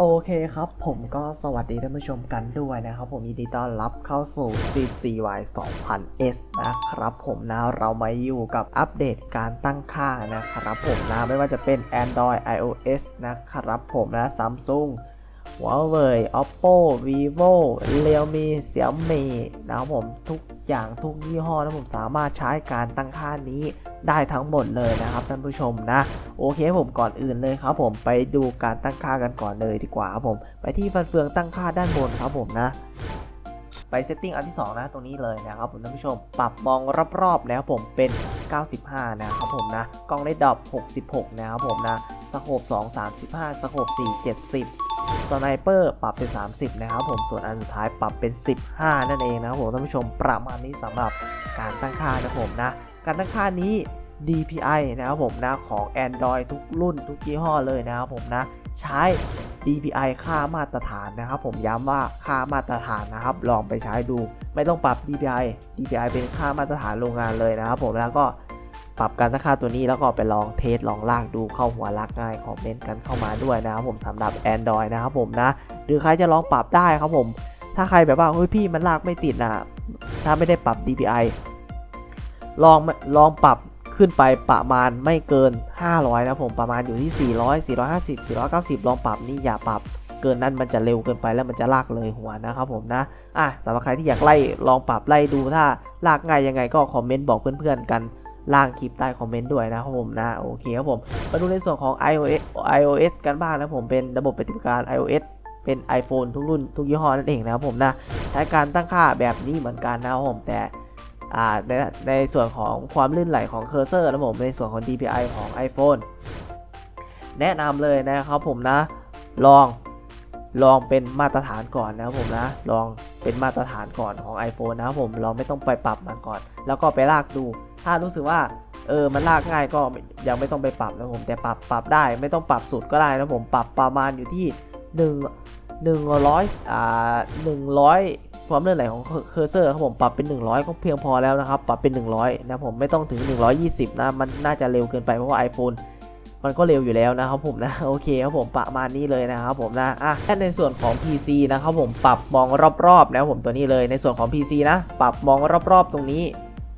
โอเคครับ ผมก็สวัสดีท่านผู้ชมกันด้วยนะครับผมยินดีต้อนรับเข้าสู่ CGY 2000S นะครับผมนะเรามาอยู่กับอัปเดตการตั้งค่านะครับผมนะไม่ว่าจะเป็น Android iOS นะครับผมนะ Samsung Huawei Oppo Vivo Realme Xiaomi นะครับผมทุกอย่างทุกยี่ห้อนะผมสามารถใช้การตั้งค่านี้ได้ทั้งหมดเลยนะครับท่านผู้ชมนะ โอเคผมก่อนอื่นเลยครับผมไปดูการตั้งค่ากันก่อนเลยดีกว่าครับผม ไปที่ฟันเฟืองตั้งค่าด้านบนครับผมนะไปเซตติ้งอันที่ 2 นะ ตรงนี้เลยนะครับผมท่านผู้ชม ปรับมองรอบๆแล้วผมเป็น 95 นะครับผมนะ กล้องได้ดอป66 นะครับผมนะ สโคป2 35 สโคป4 70 สไนเปอร์ปรับเป็น 30 นะครับผมส่วนอันสุดท้ายปรับเป็น 15 นั่นเองนะครับผมท่านผู้ชมประมาณนี้สำหรับการตั้งค่านะผมนะ การตั้งค่านี้ DPI นะครับผมนะของ Android ทุกรุ่นทุกยี่ห้อเลยนะครับผมนะ ใช้ DPI ค่ามาตรฐานนะครับ ผมย้ำว่าค่ามาตรฐานนะครับ ลองไปใช้ดู ไม่ต้องปรับ DPI DPI เป็นค่ามาตรฐานโรงงานเลยนะครับผมแล้วก็ ปรับการตั้งค่าตัวนี้แล้วก็ไปลองเทสลองลากดูเข้าหัวลักง่ายคอมเมนต์กันเข้ามาด้วยนะครับผมสำหรับ Android นะครับผมนะ หรือใครจะลองปรับได้ครับผม ถ้าใครแบบว่าเฮ้ยพี่มันลากไม่ติดนะถ้าไม่ได้ปรับ DPI ลองลองปรับขึ้นไปประมาณไม่เกิน 500 นะผมประมาณอยู่ที่ 400 450 490 ลองปรับนี่อย่าปรับเกินนั้นมันจะเร็วเกินไปแล้วมันจะลากเลยหัวนะครับผมนะ อะสำหรับใครที่อยากไล่ลองปรับไล่ดูถ้าลากง่ายยังไงก็คอมเมนต์บอกเพื่อนๆกัน ล่างคลิปใต้คอมเมนต์ด้วยนะครับผมนะโอเคครับผมมาดูในส่วนของ iOS iOS กันบ้างนะผมเป็นระบบปฏิบัติการ iOS เป็น iPhone ทุกรุ่นทุกยี่ห้อนั่นเองนะครับผมนะใช้การตั้งค่าแบบนี้เหมือนกันนะครับผมแต่ในในส่วนของความลื่นไหลของเคอร์เซอร์นะผมในส่วนของ DPI ของ iPhone แนะนำเลยนะครับผมนะ ลองลองเป็นมาตรฐานก่อนนะครับผมนะ ลอง เป็นมาตรฐานก่อนของ iPhone นะครับผมลองไม่ต้องไปปรับมันก่อน แล้วก็ไปลากดู ถ้ารู้สึกว่าเออมันลากง่ายก็ยังไม่ต้องไปปรับนะผมแต่ปรับปรับได้ไม่ต้องปรับสุดก็ได้นะผมปรับประมาณอยู่ที่ 1 100อ่า100ความเลื่อนไหลของเคอร์เซอร์ครับผมปรับเป็น 100 ก็เพียงพอแล้วนะครับ ปรับเป็น 100 นะผมไม่ต้องถึง 120 นะ มันน่าจะเร็วเกินไปเพราะว่า iPhone มันก็เร็วอยู่แล้วนะครับผมนะโอเคครับผมประมาณนี้เลยนะครับผมนะอะแค่ในส่วนของ PC นะครับผมปรับมองรอบๆนะผมตัวนี้เลยในส่วนของ PC นะปรับมองรอบๆ ตรงนี้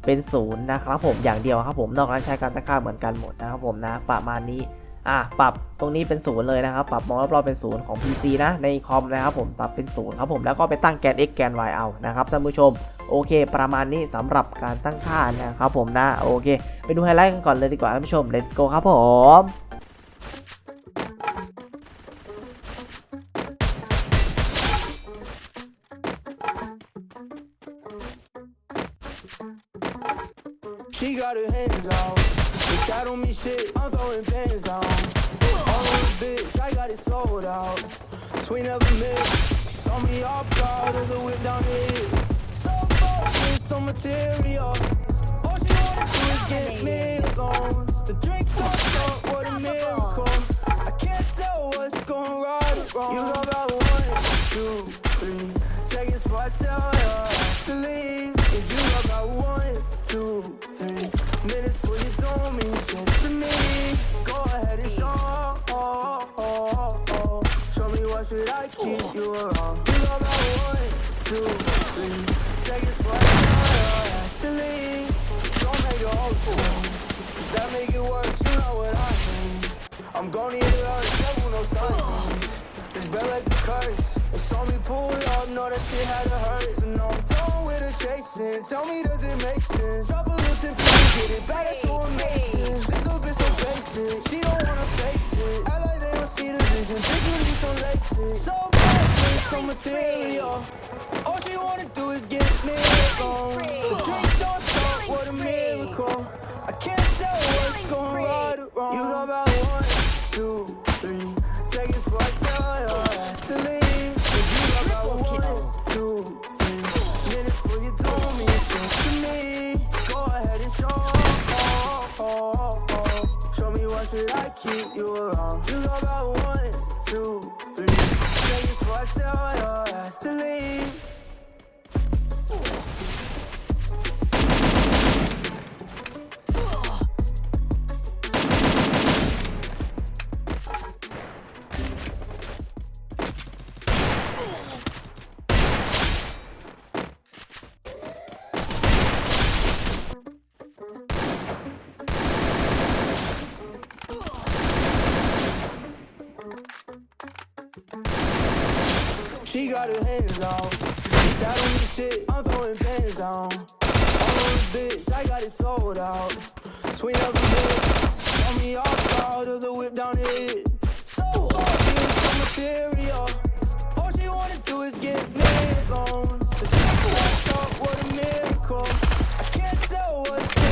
เป็นศูนย์นะครับผมอย่างเดียวครับผมนอกนั้นใช้การตั้งค่าเหมือนกันหมดนะครับผมนะประมาณนี้อะปรับตรงนี้เป็นศูนย์เลยนะครับ ปรับมองรอบๆเป็นศูนย์ของ PC นะในคอมนะครับผมปรับเป็นศูนย์ครับผมแล้วก็ไปตั้งแกน x แกน y เอานะครับท่านผู้ชม โอเค ประมาณนี้สำหรับการตั้งค่านะครับผมนะโอเค ไปดูไฮไลท์กันก่อนเลยดีกว่าท่านผู้ชม let's go ครับผม So material. All she wanna do is get me alone. The drinks don't stop, what a miracle. I can't tell what's going right or wrong. You go about one, two, three seconds before I tell you to leave. If you go about one, two, three minutes before you don't mean shit to me. Go ahead and show. Show me why should I keep you around. You go about one, two, three I tell you to leave. Don't make your that make it worse, you know what I mean. I'm gonna need it all, devil, no signs. It's been like a curse. Saw me pull up, know that shit had to hurt. So now I'm done with the chasing. Tell me, does it make sense? Drop a little tempo, get it back, that's so amazing. This little bitch so basic, she don't wanna face it. Act like they don't see the vision, bitch, you need some laces. So focused, so material. Keep you around. You go about one, two, three seconds before I tell you to leave. She got her hands out. That on the shit, I'm throwing pants on all these on the bitch, I got it sold out. Swing up the bitch, on me all proud of the whip down it. So obvious, so material. All she wanna do is get me alone. The top washed up, what a miracle. I can't tell what's